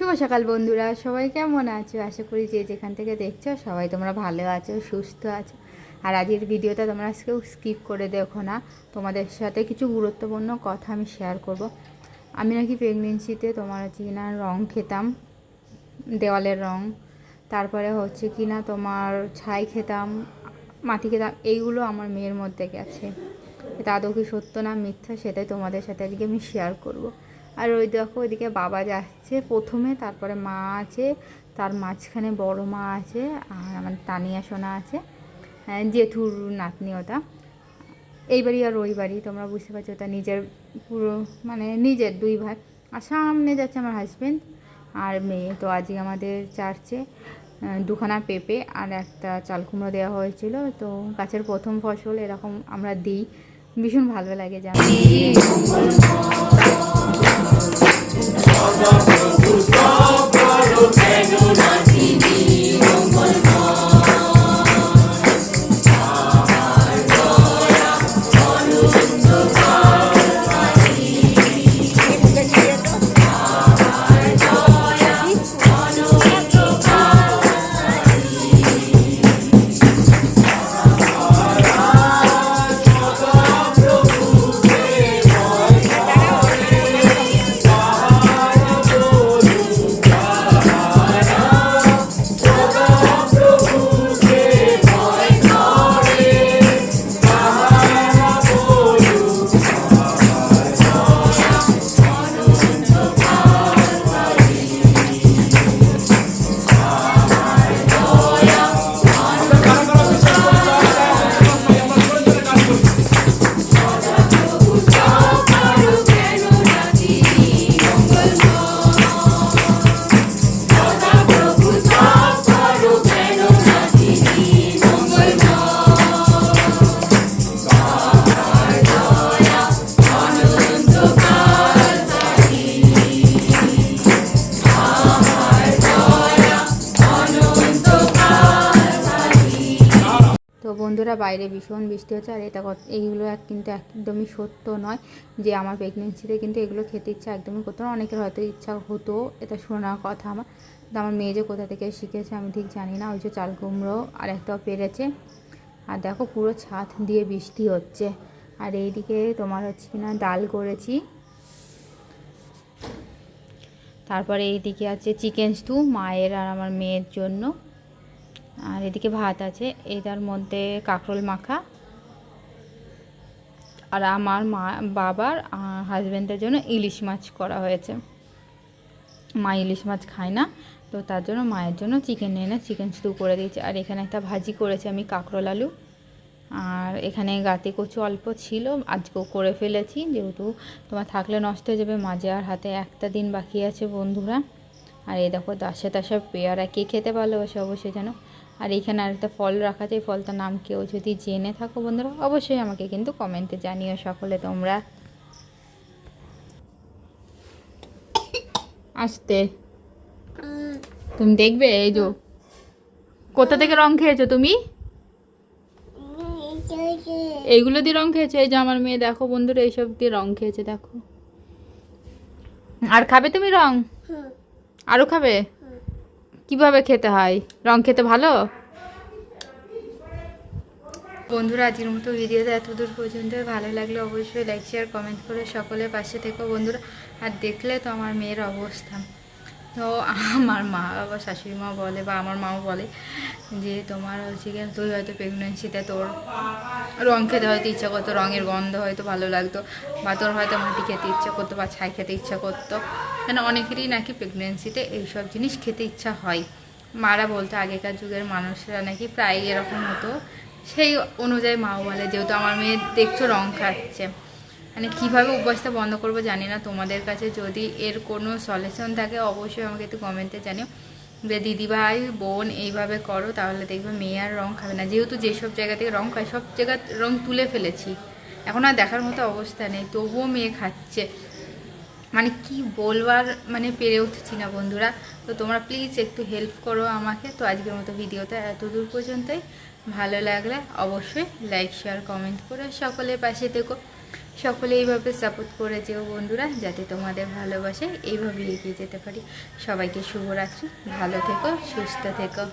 শুভ সকাল বন্ধুরা, সবাই কেমন আছো? আশা করি যে যেখান থেকে দেখছ সবাই তোমরা ভালো আছো, সুস্থ আছো। আর আজকের ভিডিওটা তোমরা আজকেও স্কিপ করে দেখো না। তোমাদের সাথে কিছু গুরুত্বপূর্ণ কথা আমি শেয়ার করব। আমি নাকি প্রেগনেন্সিতে তোমার হচ্ছে কিনা রং খেতাম, দেওয়ালের রং। তারপরে হচ্ছে কি না তোমার ছাই খেতাম, মাটি খেতাম, এইগুলো আমার মেয়ের মধ্যে গেছে। এটা কি সত্য না মিথ্যা সেটাই তোমাদের সাথে আজকে আমি শেয়ার করব। আর ওই দেখো ওইদিকে বাবা যাচ্ছে প্রথমে তারপরে মা আছে তার মাঝখানে বড় মা আছে আর আমার তানিয়া সোনা আছে হ্যাঁ, জেঠুর নাতনি ওটা। এই বাড়ি আর ওই বাড়ি তোমরা বুঝতে পারছ ওটা নিজের পুরো মানে নিজের দুই ভাই। আর সামনে যাচ্ছে আমার হাজব্যান্ড আর মেয়ে তো আজকে আমাদের চার্চে দুখানা পেঁপে আর একটা চাল কুমড়ো দেওয়া হয়েছিল। তো গাছের প্রথম ফসল এরকম আমরা দিই ভীষণ ভালো লাগে জানো। বন্ধুরা বাইরে, ভীষণ বৃষ্টি হচ্ছে, আর এটা এইগুলো কিন্তু একদমই সত্য নয় যে আমার প্রেগনেন্সিতে কিন্তু এগুলো খেতে ইচ্ছা একদমই করতো না। অনেকের হয়তো ইচ্ছা হতো, এটা শোনার কথা আমার। আমার মেয়ে যে কোথা থেকে শিখেছে আমি ঠিক জানি না। ওই যে চাল কুমড়ো আর একটাও পেরেছে। আর দেখো পুরো ছাদ দিয়ে বৃষ্টি হচ্ছে। আর এইদিকে তোমার হচ্ছে কিনা ডাল করেছি। তারপরে এইদিকে আছে চিকেন স্টু মায়ের আর আমার মেয়ের জন্য। আর এদিকে ভাত আছে, এটার মধ্যে কাঁকরোল মাখা। আর আমার মা, বাবার হাজব্যান্ডের জন্য ইলিশ মাছ করা হয়েছে। মা ইলিশ মাছ খায় না, তো তার জন্য মায়ের জন্য চিকেন এনে চিকেন স্টু করে দিয়েছে। আর এখানে একটা ভাজি করেছে আমি কাঁকরোল আলু। আর এখানে গাতে কচু অল্প ছিল, আজকেও করে ফেলেছি। যেহেতু তোমার থাকলে নষ্ট হয়ে যাবে, মাঝে আর হাতে একটা দিন বাকি আছে বন্ধুরা। আর এই দেখো দাসে তাসে পেয়ারা কে খেতে ভালোবাসে অবশ্যই জানো। আর এইখানে আরেকটা ফল রাখা আছে এই ফলটার নাম কেউ যদি জেনে থাকো বন্ধুরা অবশ্যই আমাকে কিন্তু কমেন্টে জানিও সকলে তোমরা। আসতে। তুমি দেখবে এই যে কোথা থেকে রং খেয়েছো তুমি? এইগুলো দিয়ে রং খেয়েছে? এই যে আমার মেয়ে দেখো বন্ধুরা এইসব দিয়ে রং খেয়েছে দেখো। আর খাবে তুমি রং? আরও খাবে? কীভাবে খেতে হয়? রং খেতে ভালো? বন্ধুরা, আজকের মতো ভিডিওটা এতদূর পর্যন্ত। ভালো লাগলে অবশ্যই লাইক শেয়ার কমেন্ট করে সকলের পাশে থেকো বন্ধুরা। আর দেখলে তো আমার মেয়ের অবস্থা। তো আমার মা বাবা শাশুড়ি মা বলে বা আমার মাও বলে যে তোমার হচ্ছে গিয়ে তুই হয়তো প্রেগনেন্সিতে তোর রং খেতে হয়তো ইচ্ছা করতো, রঙের গন্ধ হয়তো ভালো লাগতো বা তোর হয়তো মাটি খেতে ইচ্ছা করতো বা ছাই খেতে ইচ্ছা করতো। কেন অনেকেরই নাকি প্রেগনেন্সিতে এইসব জিনিস খেতে ইচ্ছা হয়। মারা বলতো, আগেকার যুগের মানুষরা নাকি প্রায় এরকম হতো। সেই অনুযায়ী মাও বলে, যেহেতু আমার মেয়ে দেখছ রং খাচ্ছে। মানে কীভাবে অভ্যাসটা বন্ধ করব জানি না, তোমাদের কাছে যদি এর কোনো সলিউশন থাকে, অবশ্যই আমাকে একটু কমেন্টে জানিও। যে দিদিভাই, বোন, এইভাবে করো, তাহলে দেখবে মেয়ে আর রং খাবে না। যেহেতু যেসব জায়গা থেকে রং খায় সব জায়গা রং তুলে ফেলেছি। এখন আর দেখার মতো অবস্থা নেই, তবুও মেয়ে খাচ্ছে। মানে কি বলবার মানে পেরে উঠছি না বন্ধুরা। তো তোমরা প্লিজ একটু হেল্প করো আমাকে। তো আজকের মতো ভিডিওটা এত দূর পর্যন্তই। ভালো লাগলে অবশ্যই লাইক শেয়ার কমেন্ট করে সকলের পাশে থেকো। সকলে এইভাবে সাপোর্ট করে যেও বন্ধুরা, যাতে তোমাদের ভালোবাসে এইভাবে এগিয়ে যেতে পারি। সবাইকে শুভরাত্রি, ভালো থেকো, সুস্থ থেকো।